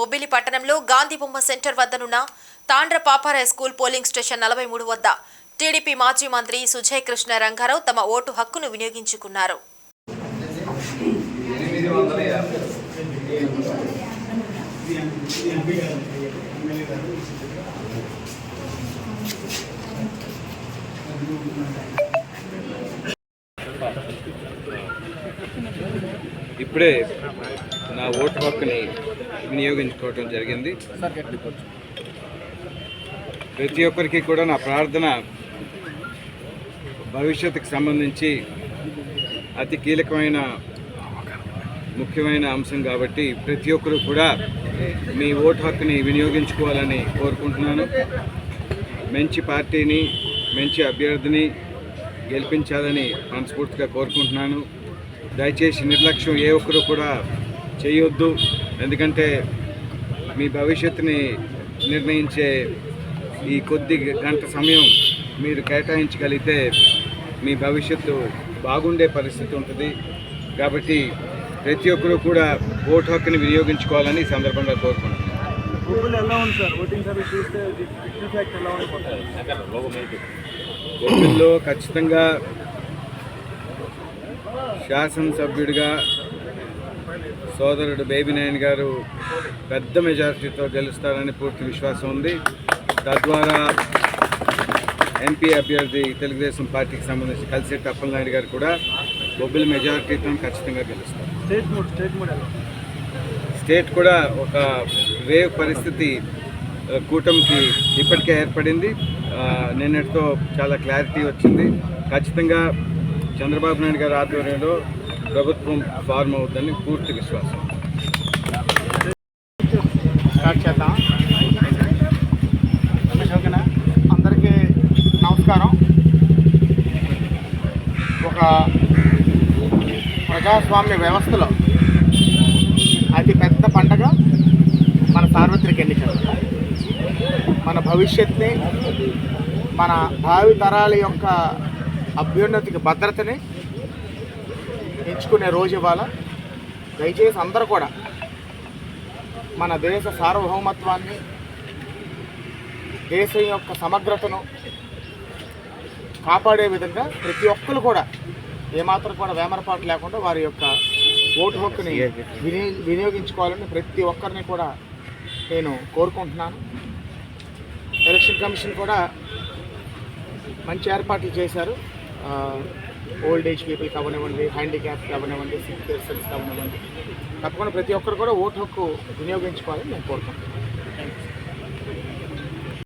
బొబ్బిలి పట్టణంలో గాంధీ బొమ్మ సెంటర్ వద్దనున్న Tandra Paparaya school polling station నలభై మూడు వద్ద టీడీపీ మాజీ మంత్రి సుజయ్ కృష్ణ రంగారావు తమ ఓటు హక్కును వినియోగించుకున్నారు. ఇప్పుడే నా ఓటు హక్కుని వినియోగించుకోవటం జరిగింది. ప్రతి ఒక్కరికి కూడా నా ప్రార్థన భవిష్యత్తుకు సంబంధించి అతి కీలకమైన ముఖ్యమైన అంశం కాబట్టి ప్రతి ఒక్కరూ కూడా మీ ఓటు హక్కుని వినియోగించుకోవాలని కోరుకుంటున్నాను. మంచి పార్టీని మంచి అభ్యర్థిని గెలిపించాలని మనస్ఫూర్తిగా కోరుకుంటున్నాను. దయచేసి నిర్లక్ష్యం ఏ ఒక్కరు కూడా చేయొద్దు. ఎందుకంటే మీ భవిష్యత్తుని నిర్ణయించే ఈ కొద్ది గంట సమయం మీరు కేటాయించగలిగితే మీ భవిష్యత్తు బాగుండే పరిస్థితి ఉంటుంది. కాబట్టి ప్రతి ఒక్కరూ కూడా ఓటు హక్కుని వినియోగించుకోవాలని సందర్భంగా కోరుకుంటున్నాను. ఖచ్చితంగా శాసనసభ్యుడిగా సోదరుడు బేబీ నాయన్ గారు పెద్ద మెజారిటీతో గెలుస్తారని పూర్తి విశ్వాసం ఉంది. తద్వారా ఎంపీ అభ్యర్థి తెలుగుదేశం పార్టీకి సంబంధించి కలిసెట్టి అప్పలనాయుడు గారు కూడా బొబ్బిలి మెజారిటీతో ఖచ్చితంగా గెలుస్తారు. స్టేట్ కూడా ఒక వేవ్ పరిస్థితి కూటమికి ఇప్పటికే ఏర్పడింది. నిన్నటితో చాలా క్లారిటీ వచ్చింది. ఖచ్చితంగా చంద్రబాబు నాయుడు గారి ఆధ్వర్యంలో ప్రభుత్వం ఫార్మ్ అవుతుందని పూర్తి విశ్వాసం. స్టార్ట్ చేద్దాం. ఓకేనా అందరికీ నమస్కారం. ఒక ప్రజాస్వామ్య వ్యవస్థలో అతి పెద్ద పండగ మన సార్వత్రిక ఎన్నికలు. మన భవిష్యత్తుని మన భావి తరాల యొక్క అభ్యున్నతికి భద్రతని ఎంచుకునే రోజు ఇవాళ దయచేసి అందరూ కూడా మన దేశ సార్వభౌమత్వాన్ని దేశం యొక్క సమగ్రతను కాపాడే విధంగా ప్రతి ఒక్కరు కూడా ఏమాత్రం కూడా వేమరపాటు లేకుండా వారి యొక్క ఓటు హక్కుని వినియోగించుకోవాలని ప్రతి ఒక్కరిని కూడా నేను కోరుకుంటున్నాను. ఎలక్షన్ కమిషన్ కూడా మంచి ఏర్పాట్లు చేశారు. ఓల్డ్ ఏజ్ పీపుల్ కావనివ్వండి హ్యాండిక్యాప్ అవ్వనివ్వండి సిక్ పర్సన్స్ అవ్వనివ్వండి తప్పకుండా ప్రతి ఒక్కరు కూడా ఓటు హక్కు వినియోగించుకోవాలని నేను కోరుతున్నాను